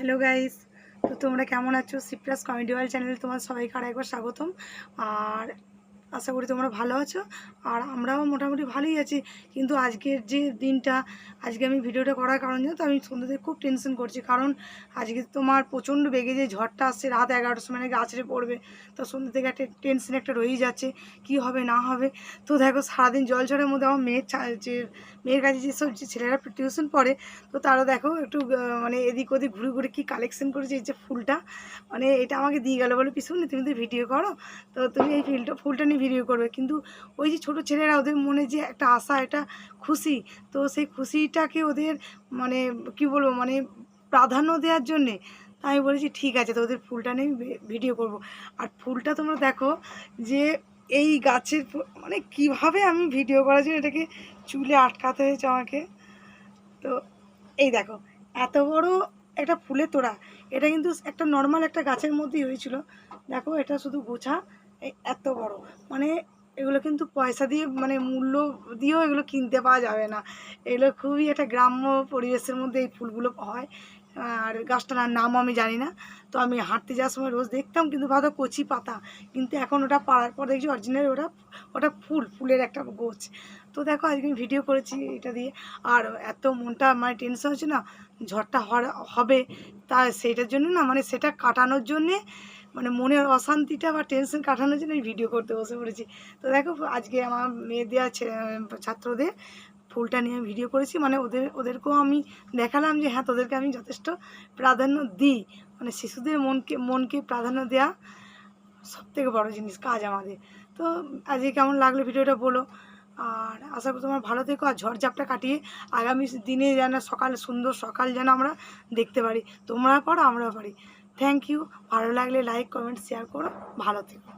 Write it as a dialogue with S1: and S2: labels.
S1: Hello guys তো তোমরা কেমন আছো? সিপ্রাস কমেডি ওয়াল চ্যানেলে তোমার সবাইকে আর একবার স্বাগতম। আর আশা করি তোমরা ভালো আছো। আর আমরাও মোটামুটি ভালোই আছি। কিন্তু আজকের যে দিনটা, আজকে আমি ভিডিওটা করার কারণ জানো আমি সন্ধ্যাতে খুব টেনশন করছি। কারণ আজকে তোমার প্রচণ্ড বেগে যে ঝড়টা আসছে রাত এগারোটার সময় নাকি আছড়ে পড়বে, তো সন্ধ্যা থেকে একটা টেনশন একটা রয়েই যাচ্ছে, কি হবে না হবে। তো দেখো, সারাদিন জল ঝড়ের মধ্যে আমার মেয়ের যে মেয়ের কাছে যেসব যে ছেলেরা টিউশন পড়ে, তো তারা দেখো একটু মানে এদিক ওদিক ঘুরে ঘুরে কী কালেকশন করেছে এই যে ফুলটা। মানে এটা আমাকে দিয়ে গেলো বলে পিছনে তুমি তো ভিডিও করো। তো তুমি এই ফিলটা ফুলটা নিয়ে ভিডিও করবে। কিন্তু ওই যে ছোটো ছেলেরা ওদের মনে যে একটা আশা, একটা খুশি, তো সেই খুশিটাকে ওদের মানে কি বলব মানে প্রাধান্য দেওয়ার জন্যে আমি বলেছি, ঠিক আছে তো ওদের ফুলটা নিয়ে ভিডিও করব। আর ফুলটা তোমরা দেখো যে এই গাছের মানে কীভাবে আমি ভিডিও করার জন্য এটাকে চুলে আটকাতে হয়েছে আমাকে। তো এই দেখো, এত বড় একটা ফুলের তোড়া। এটা কিন্তু একটা নর্মাল একটা গাছের মধ্যেই হয়েছিল। দেখো, এটা শুধু গোছা। এত বড়। মানে এগুলো কিন্তু পয়সা দিয়ে মানে মূল্য দিয়েও এগুলো কিনতে পাওয়া যাবে না। এগুলো খুবই একটা গ্রাম্য পরিবেশের মধ্যে এই ফুলগুলো হয়। আর গাছটার নাম আমি জানি না। তো আমি হাঁটতে যাওয়ার সময় রোজ দেখতাম কিন্তু ভালো কচি পাতা। কিন্তু এখন ওটা পাড়ার পর দেখছি অরিজিনাল ওটা ওটা ফুল, ফুলের একটা গোছ। তো দেখো আজকে আমি ভিডিও করেছি এটা দিয়ে। আর এত মনটা মানে টেনশন হচ্ছে না, ঝড়টা হবে তা সেইটার জন্য না মানে সেটা কাটানোর জন্যে মানে মনের অশান্তিটা বা টেনশন কাটানোর জন্য আমি ভিডিও করতে বসে পড়েছি। তো দেখো, আজকে আমার মেয়ে দেওয়া ছাত্রদের ফুলটা নিয়ে ভিডিও করেছি। মানে ওদের, ওদেরকেও আমি দেখালাম যে হ্যাঁ তোদেরকে আমি যথেষ্ট প্রাধান্য দিই। মানে শিশুদের মনকে মনকে প্রাধান্য দেওয়া সব থেকে বড়ো জিনিস, কাজ আমাদের। তো আজকে কেমন লাগল ভিডিওটা বলো। আর আশা করি তোমার ভালো থেকো আর ঝড়ঝাপটা কাটিয়ে আগামী দিনে যেন সকাল, সুন্দর সকাল যেন আমরা দেখতে পারি। তোমরা পারো, আমরাও পারি। থ্যাংক ইউ ভালো লাগলে লাইক কমেন্ট শেয়ার করো। ভালো থেকো।